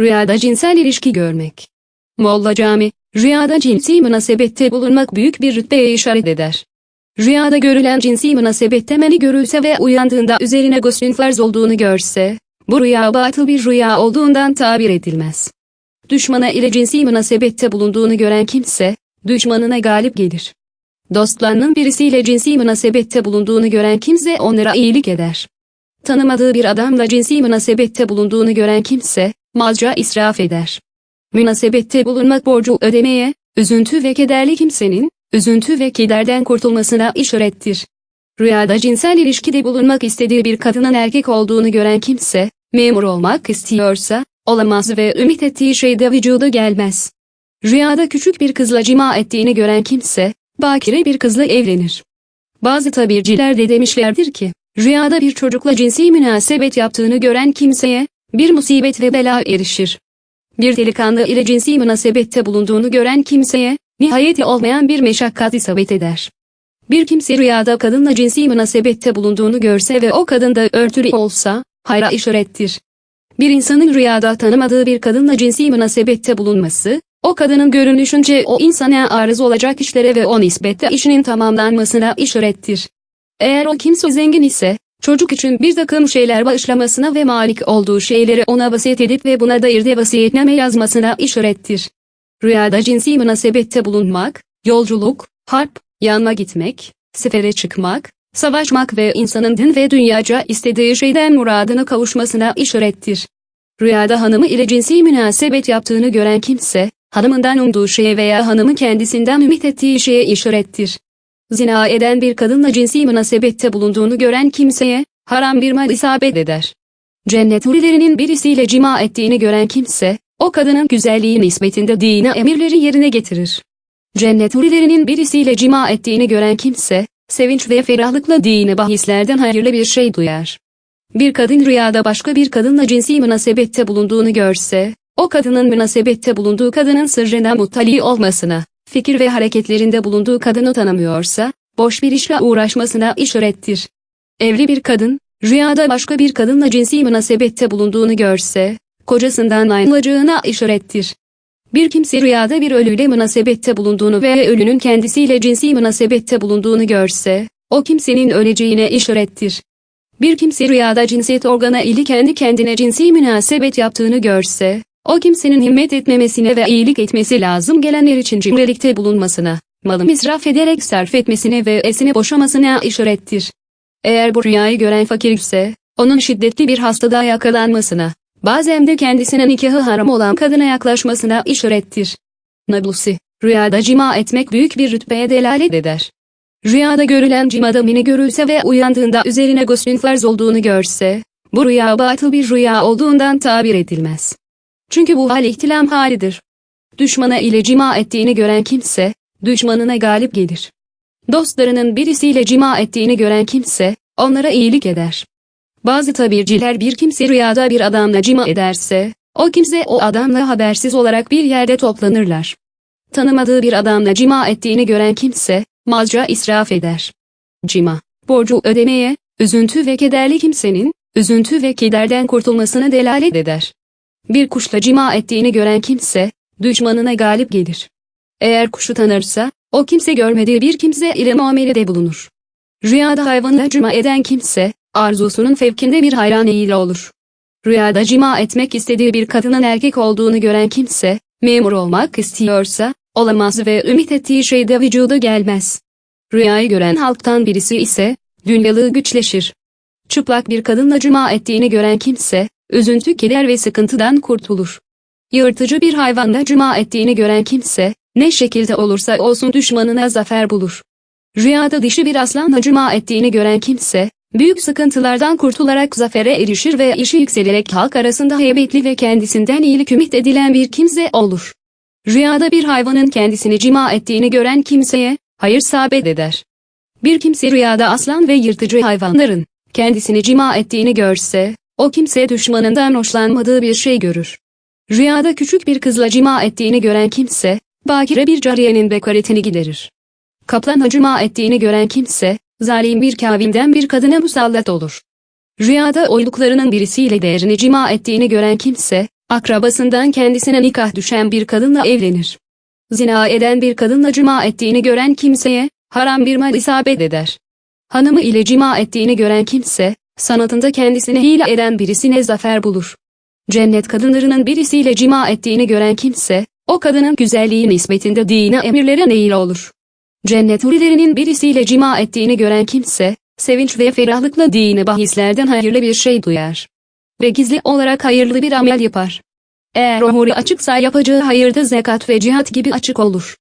Rüyada cinsel ilişki görmek. Molla Cami, rüyada cinsi münasebette bulunmak büyük bir rütbeye işaret eder. Rüyada görülen cinsi münasebette meni görülse ve uyandığında üzerine guslün farz olduğunu görse, bu rüya batıl bir rüya olduğundan tabir edilmez. Düşmana ile cinsi münasebette bulunduğunu gören kimse, düşmanına galip gelir. Dostlarının birisiyle cinsi münasebette bulunduğunu gören kimse onlara iyilik eder. Tanımadığı bir adamla cinsi münasebette bulunduğunu gören kimse, malca israf eder. Münasebette bulunmak borcu ödemeye, üzüntü ve kederli kimsenin, üzüntü ve kederden kurtulmasına işarettir. Rüyada cinsel ilişkide bulunmak istediği bir kadının erkek olduğunu gören kimse, memur olmak istiyorsa, olamaz ve ümit ettiği şeyde vücuda gelmez. Rüyada küçük bir kızla cima ettiğini gören kimse, bakire bir kızla evlenir. Bazı tabirciler de demişlerdir ki, rüyada bir çocukla cinsi münasebet yaptığını gören kimseye, bir musibet ve bela erişir. Bir delikanlı ile cinsi münasebette bulunduğunu gören kimseye, nihayeti olmayan bir meşakkat isabet eder. Bir kimse rüyada kadınla cinsi münasebette bulunduğunu görse ve o kadın da örtülü olsa, hayra işarettir. Bir insanın rüyada tanımadığı bir kadınla cinsi münasebette bulunması, o kadının görünüşünce o insana arız olacak işlere ve o nispette işinin tamamlanmasına işarettir. Eğer o kimse zengin ise, çocuk için bir takım şeyler bağışlamasına ve malik olduğu şeyleri ona vasiyet edip ve buna dair de vasiyetname yazmasına işarettir. Rüyada cinsi münasebette bulunmak, yolculuk, harp, yanma gitmek, sefere çıkmak, savaşmak ve insanın din ve dünyaca istediği şeyden muradına kavuşmasına işarettir. Rüyada hanımı ile cinsi münasebet yaptığını gören kimse, hanımından umduğu şeye veya hanımı kendisinden ümit ettiği şeye işarettir. Zina eden bir kadınla cinsi münasebette bulunduğunu gören kimseye, haram bir mal isabet eder. Cennet hurilerinin birisiyle cima ettiğini gören kimse, o kadının güzelliği nispetinde dine emirleri yerine getirir. Cennet hurilerinin birisiyle cima ettiğini gören kimse, sevinç ve ferahlıkla dini bahislerden hayırlı bir şey duyar. Bir kadın rüyada başka bir kadınla cinsi münasebette bulunduğunu görse, o kadının münasebette bulunduğu kadının sırrına muttali olmasına, fikir ve hareketlerinde bulunduğu kadını tanımıyorsa, boş bir işle uğraşmasına işarettir. Evli bir kadın, rüyada başka bir kadınla cinsi münasebette bulunduğunu görse, kocasından ayrılacağına işarettir. Bir kimse rüyada bir ölüyle münasebette bulunduğunu ve ölünün kendisiyle cinsi münasebette bulunduğunu görse, o kimsenin öleceğine işarettir. Bir kimse rüyada cinsiyet organa ili kendi kendine cinsi münasebet yaptığını görse, o kimsenin himmet etmemesine ve iyilik etmesi lazım gelenler için cimrilikte bulunmasına, malı israf ederek sarf etmesine ve esini boşamasına işarettir. Eğer bu rüyayı gören fakir ise, onun şiddetli bir hastalığa yakalanmasına, bazen de kendisine nikahı haram olan kadına yaklaşmasına işarettir. Nablusi, rüyada cima etmek büyük bir rütbeye delalet eder. Rüyada görülen cimada mini görülse ve uyandığında üzerine guslün farz olduğunu görse, bu rüya batıl bir rüya olduğundan tabir edilmez. Çünkü bu hal ihtilam halidir. Düşmana ile cima ettiğini gören kimse, düşmanına galip gelir. Dostlarının birisiyle cima ettiğini gören kimse, onlara iyilik eder. Bazı tabirciler bir kimse rüyada bir adamla cima ederse, o kimse o adamla habersiz olarak bir yerde toplanırlar. Tanımadığı bir adamla cima ettiğini gören kimse, malca israf eder. Cima, borcu ödemeye, üzüntü ve kederli kimsenin, üzüntü ve kederden kurtulmasına delalet eder. Bir kuşla cima ettiğini gören kimse, düşmanına galip gelir. Eğer kuşu tanırsa, o kimse görmediği bir kimse ile muamelede bulunur. Rüyada hayvanla cima eden kimse, arzusunun fevkinde bir hayran ile olur. Rüyada cima etmek istediği bir kadının erkek olduğunu gören kimse, memur olmak istiyorsa, olamaz ve ümit ettiği şeyde vücuda gelmez. Rüyayı gören halktan birisi ise, dünyalığı güçleşir. Çıplak bir kadınla cuma ettiğini gören kimse, üzüntü, keder ve sıkıntıdan kurtulur. Yırtıcı bir hayvanla cuma ettiğini gören kimse, ne şekilde olursa olsun düşmanına zafer bulur. Rüyada dişi bir aslanla cuma ettiğini gören kimse, büyük sıkıntılardan kurtularak zafere erişir ve işi yükselerek halk arasında heybetli ve kendisinden iyilik ümit edilen bir kimse olur. Rüyada bir hayvanın kendisini cima ettiğini gören kimseye, hayır sabit eder. Bir kimse rüyada aslan ve yırtıcı hayvanların, kendisini cima ettiğini görse, o kimse düşmanından hoşlanmadığı bir şey görür. Rüyada küçük bir kızla cima ettiğini gören kimse, bakire bir cariyenin bekaretini giderir. Kaplanla cima ettiğini gören kimse, zalim bir kavimden bir kadına musallat olur. Rüyada oyluklarının birisiyle değerini cima ettiğini gören kimse, Akrabasından kendisine nikah düşen bir kadınla evlenir. Zina eden bir kadınla cima ettiğini gören kimseye, haram bir mal isabet eder. Hanımı ile cima ettiğini gören kimse, sanatında kendisine hile eden birisine zafer bulur. Cennet kadınlarının birisiyle cima ettiğini gören kimse, o kadının güzelliği nispetinde dine emirlere nail olur. Cennet hurilerinin birisiyle cima ettiğini gören kimse, sevinç ve ferahlıkla dini bahislerden hayırlı bir şey duyar. Ve gizli olarak hayırlı bir amel yapar. Eğer o huri açıksa yapacağı hayırda zekat ve cihat gibi açık olur.